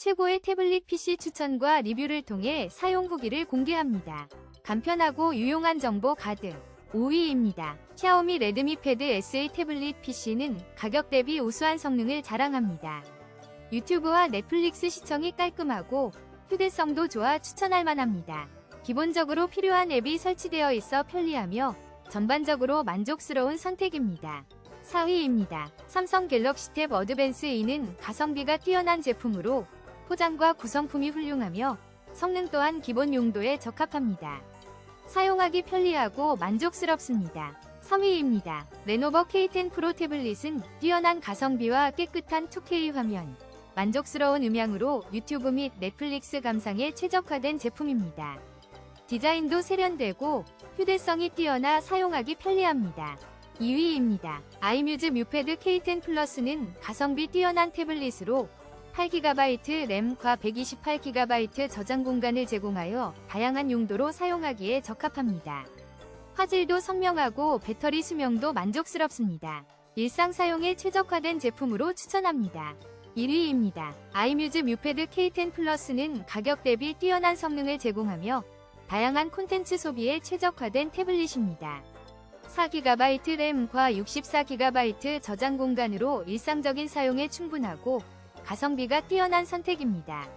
최고의 태블릿 PC 추천과 리뷰를 통해 사용 후기를 공개합니다. 간편하고 유용한 정보 가득. 5위입니다. 샤오미 레드미 패드 SA 태블릿 PC는 가격 대비 우수한 성능을 자랑합니다. 유튜브와 넷플릭스 시청이 깔끔하고 휴대성도 좋아 추천할 만합니다. 기본적으로 필요한 앱이 설치되어 있어 편리하며 전반적으로 만족스러운 선택입니다. 4위입니다. 삼성 갤럭시 탭 어드밴스 E는 가성비가 뛰어난 제품으로 포장과 구성품이 훌륭하며 성능 또한 기본 용도에 적합합니다. 사용하기 편리하고 만족스럽습니다. 3위입니다. 레노버 K10 프로 태블릿은 뛰어난 가성비와 깨끗한 2K 화면, 만족스러운 음향으로 유튜브 및 넷플릭스 감상에 최적화된 제품입니다. 디자인도 세련되고 휴대성이 뛰어나 사용하기 편리합니다. 2위입니다. 아이뮤즈 뮤패드 K10 플러스는 가성비 뛰어난 태블릿으로 8GB 램과 128GB 저장 공간을 제공하여 다양한 용도로 사용하기에 적합합니다. 화질도 선명하고 배터리 수명도 만족스럽습니다. 일상 사용에 최적화된 제품으로 추천합니다. 1위입니다. 아이뮤즈 뮤패드 K10 플러스는 가격 대비 뛰어난 성능을 제공하며 다양한 콘텐츠 소비에 최적화된 태블릿입니다. 4GB 램과 64GB 저장 공간으로 일상적인 사용에 충분하고 가성비가 뛰어난 선택입니다.